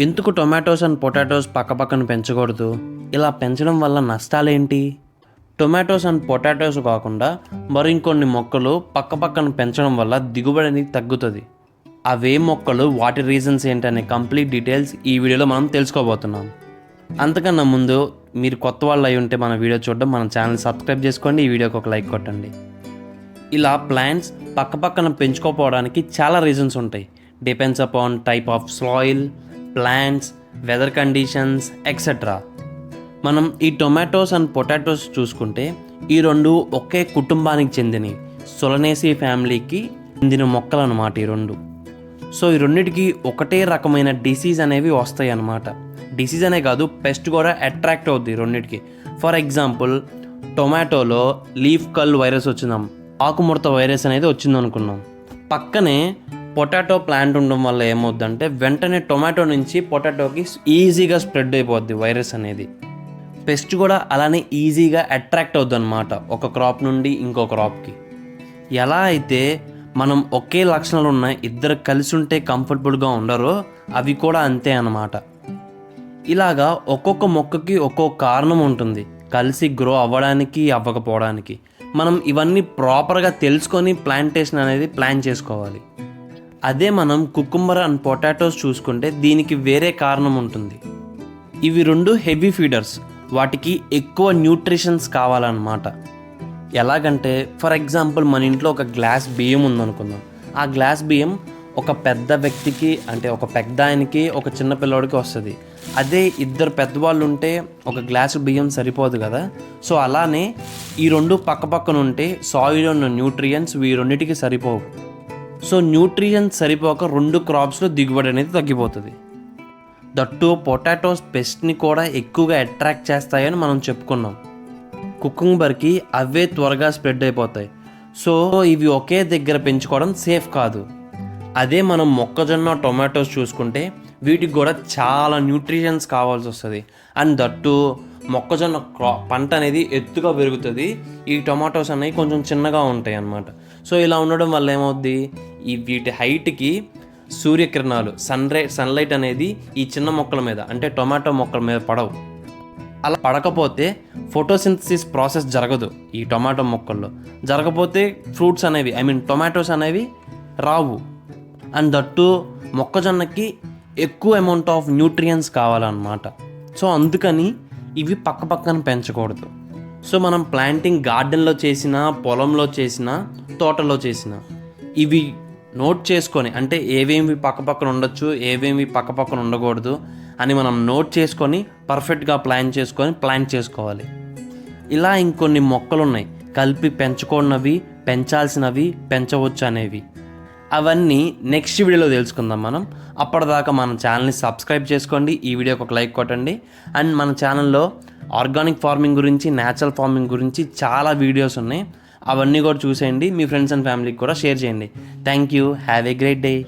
ఎందుకు tomatoes and potatoes పక్కపక్కన పెంచకూడదు? ఇలా పెంచడం వల్ల నష్టాలేంటి? టొమాటోస్ అండ్ పొటాటోస్ కాకుండా మరి ఇంకొన్ని మొక్కలు పక్కపక్కన పెంచడం వల్ల దిగుబడి అనేది తగ్గుతుంది. అవే మొక్కలు వాటి రీజన్స్ ఏంటనే కంప్లీట్ డీటెయిల్స్ ఈ వీడియోలో మనం తెలుసుకోబోతున్నాం. అంతకన్నా ముందు మీరు కొత్త వాళ్ళు అయి ఉంటే మన వీడియో చూడడం మన ఛానల్ సబ్స్క్రైబ్ చేసుకోండి ఈ వీడియోకి ఒక లైక్ కొట్టండి. ఇలా ప్లాంట్స్ పక్కపక్కన పెంచుకోపోవడానికి చాలా రీజన్స్ ఉంటాయి. Depends upon type of soil plants weather conditions etcetera మనం ఈ టొమాటోస్ అండ్ పొటాటోస్ చూసుకుంటే ఈ రెండు ఒకే కుటుంబానికి చెందినవి సొలనేసి ఫ్యామిలీకి చెందిన మొక్కలు అన్నమాట ఈ రెండు. సో ఈ రెండిటికి ఒకటే రకమైన డిసీజ్ అనేవి వస్తాయి అన్నమాట డిసీజ్ అనే కాదు పెస్ట్ కూడా అట్రాక్ట్ అవుద్ది రెండిటికి. ఫర్ ఎగ్జాంపుల్ టొమాటోలో లీఫ్ కల్ వైరస్ వచ్చిందాం. ఆకుముడత వైరస్ అనేది వచ్చింది అనుకున్నాం పక్కనే పొటాటో ప్లాంట్ ఉండడం వల్ల ఏమవుద్దంటే వెంటనే టొమాటో నుంచి పొటాటోకి ఈజీగా స్ప్రెడ్ అయిపోద్ది వైరస్ అనేది. పెస్ట్ కూడా అలానే ఈజీగా అట్రాక్ట్ అవుద్ది అనమాట ఒక క్రాప్ నుండి ఇంకో క్రాప్కి. ఎలా అయితే మనం ఒకే లక్షణాలు ఉన్న ఇద్దరు కలిసి ఉంటే కంఫర్టబుల్గా ఉండరో అవి కూడా అంతే అన్నమాట. ఇలాగా ఒక్కొక్క మొక్కకి ఒక్కొక్క కారణం ఉంటుంది కలిసి గ్రో అవ్వడానికి అవ్వకపోవడానికి. మనం ఇవన్నీ ప్రాపర్గా తెలుసుకొని ప్లాంటేషన్ అనేది ప్లాన్ చేసుకోవాలి. అదే మనం కుకుంబర్ అండ్ పొటాటోస్ చూసుకుంటే దీనికి వేరే కారణం ఉంటుంది. ఇవి రెండు హెవీ ఫీడర్స్ వాటికి ఎక్కువ న్యూట్రిషన్స్ కావాలన్నమాట. ఎలాగంటే ఫర్ ఎగ్జాంపుల్ మన ఇంట్లో ఒక గ్లాస్ బియ్యం ఉందనుకుందాం. ఆ గ్లాస్ బియ్యం ఒక పెద్ద వ్యక్తికి అంటే ఒక పెద్ద ఆయనకి ఒక చిన్న పిల్లోడికి వస్తుంది. అదే ఇద్దరు పెద్దవాళ్ళు ఉంటే ఒక గ్లాసు బియ్యం సరిపోదు కదా. సో అలానే ఈ రెండు పక్క పక్కన ఉంటే సాయిల్ ఉన్న న్యూట్రియన్స్ ఈ రెండింటికి సరిపోవు. సో న్యూట్రియన్స్ సరిపోక రెండు క్రాప్స్లో దిగుబడి అనేది తగ్గిపోతుంది. దట్టు పొటాటోస్ పెస్ట్ని కూడా ఎక్కువగా అట్రాక్ట్ చేస్తాయని మనం చెప్పుకున్నాం. కుకుంబర్కి అవే త్వరగా స్ప్రెడ్ అయిపోతాయి. సో ఇవి ఒకే దగ్గర పెంచుకోవడం సేఫ్ కాదు. అదే మనం మొక్కజొన్న టొమాటోస్ చూసుకుంటే వీటికి కూడా చాలా న్యూట్రిషన్స్ కావాల్సి వస్తుంది. అండ్ దట్టు మొక్కజొన్న క్రా పంట అనేది ఎత్తుగా పెరుగుతుంది. ఈ టొమాటోస్ అనేవి కొంచెం చిన్నగా ఉంటాయి అన్నమాట సో ఇలా ఉండడం వల్ల ఏమవుద్ది? ఈ వీటి హైట్కి సూర్యకిరణాలు సన్ రై సన్లైట్ అనేది ఈ చిన్న మొక్కల మీద అంటే టొమాటో మొక్కల మీద పడవు. అలా పడకపోతే ఫోటోసింథసిస్ ప్రాసెస్ జరగదు ఈ టొమాటో మొక్కల్లో. జరగకపోతే ఫ్రూట్స్ అనేవి ఐ మీన్ టొమాటోస్ అనేవి రావు. అండ్ దట్టు మొక్కజొన్నకి ఎక్కువ అమౌంట్ ఆఫ్ న్యూట్రియన్స్ కావాలన్నమాట. సో అందుకని ఇవి పక్క పక్కన పెంచకూడదు. సో మనం ప్లాంటింగ్ గార్డెన్లో చేసిన పొలంలో చేసిన తోటలో చేసిన ఇవి నోట్ చేసుకొని అంటే ఏవేమి పక్కపక్కన ఉండొచ్చు ఏవేమి పక్కపక్కన ఉండకూడదు అని మనం నోట్ చేసుకొని పర్ఫెక్ట్గా ప్లాన్ చేసుకొని ప్లాన్ చేసుకోవాలి. ఇలా ఇంకొన్ని మొక్కలు ఉన్నాయి కలిపి పెంచుకోనవి పెంచాల్సినవి పెంచవచ్చు అనేవి. అవన్నీ నెక్స్ట్ వీడియోలో తెలుసుకుందాం మనం. అప్పటిదాకా మన ఛానల్ని సబ్స్క్రైబ్ చేసుకోండి. ఈ వీడియోకి ఒక లైక్ కొట్టండి. అండ్ మన ఛానల్లో ఆర్గానిక్ ఫార్మింగ్ గురించి న్యాచురల్ ఫార్మింగ్ గురించి చాలా వీడియోస్ ఉన్నాయి. అవన్నీ కూడా చూసేయండి. మీ ఫ్రెండ్స్ అండ్ ఫ్యామిలీకి కూడా షేర్ చేయండి. Thank you. Have a great day.